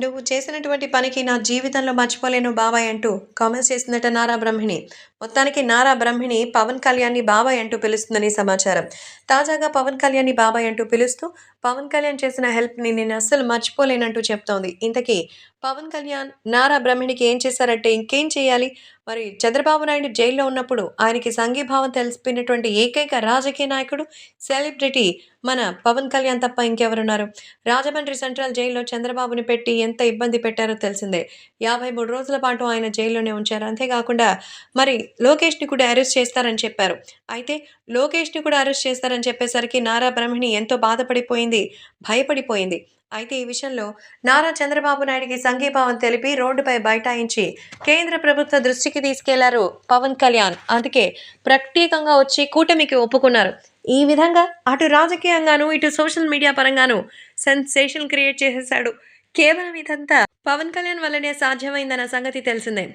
నువ్వు చేసినటువంటి పనికి నా జీవితంలో మర్చిపోలేను బాబాయ్ అంటూ కామెంట్స్ చేసిందట నారా బ్రహ్మిణి. మొత్తానికి నారా బ్రహ్మిణి పవన్ కళ్యాణ్ని బాబాయ్ అంటూ పిలుస్తుందని సమాచారం. తాజాగా పవన్ కళ్యాణ్ని బాబాయ్ అంటూ పిలుస్తూ పవన్ కళ్యాణ్ చేసిన హెల్ప్ని నేను అస్సలు మర్చిపోలేనంటూ చెప్తోంది. ఇంతకీ పవన్ కళ్యాణ్ నారా బ్రహ్మిణికి ఏం చేశారంటే ఇంకేం చేయాలి? మరి చంద్రబాబు నాయుడు జైల్లో ఉన్నప్పుడు ఆయనకి సంఘీభావం తెలిసిపోయినటువంటి ఏకైక రాజకీయ నాయకుడు సెలబ్రిటీ మన పవన్ కళ్యాణ్ తప్ప ఇంకెవరున్నారు? రాజమండ్రి సెంట్రల్ జైల్లో చంద్రబాబుని పెట్టి ఎంత ఇబ్బంది పెట్టారో తెలిసిందే. యాభై మూడు రోజుల పాటు ఆయన జైల్లోనే ఉంచారు. అంతేకాకుండా మరి లోకేష్ని కూడా అరెస్ట్ చేస్తారని చెప్పారు. అయితే లోకేష్ని కూడా అరెస్ట్ చేస్తారని చెప్పేసరికి నారా బ్రహ్మిణి ఎంతో బాధపడిపోయింది భయపడిపోయింది. అయితే ఈ విషయంలో నారా చంద్రబాబు నాయుడికి సంఘీభావం తెలిపి రోడ్డుపై బైఠాయించి కేంద్ర ప్రభుత్వ దృష్టికి తీసుకెళ్ళారు పవన్ కళ్యాణ్. అందుకే ప్రత్యేకంగా వచ్చి కూటమికి ఒప్పుకున్నారు. ఈ విధంగా అటు రాజకీయంగాను ఇటు సోషల్ మీడియా పరంగాను సెన్సేషన్ క్రియేట్ చేసేశాడు. కేవలం ఇదంతా పవన్ కళ్యాణ్ వల్లనే సాధ్యమైందన్న సంగతి తెలిసిందే.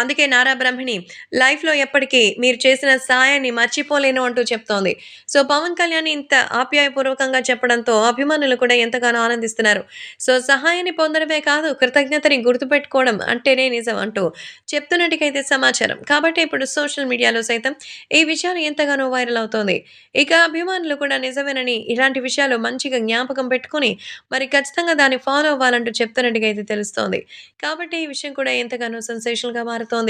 అందుకే నారా బ్రహ్మిణి లైఫ్లో ఎప్పటికీ మీరు చేసిన సాయాన్ని మర్చిపోలేను అంటూ చెప్తోంది. సో పవన్ కళ్యాణ్ ఇంత ఆప్యాయపూర్వకంగా చెప్పడంతో అభిమానులు కూడా ఎంతగానో ఆనందిస్తున్నారు. సో సహాయాన్ని పొందడమే కాదు కృతజ్ఞతని గుర్తుపెట్టుకోవడం అంటేనే నిజం అంటూ చెప్తున్నట్టుకైతే సమాచారం. కాబట్టి ఇప్పుడు సోషల్ మీడియాలో సైతం ఈ విషయాలు ఎంతగానో వైరల్ అవుతోంది. ఇక అభిమానులు కూడా నిజమేనని ఇలాంటి విషయాలు మంచిగా జ్ఞాపకం పెట్టుకొని మరి ఖచ్చితంగా దాన్ని ఫాలో అవ్వాలంటూ చెప్తున్నట్టుగా అయితే తెలుస్తోంది. కాబట్టి ఈ విషయం కూడా ఎంతగానో సెన్సేషన్గా మారుతుంది. Martón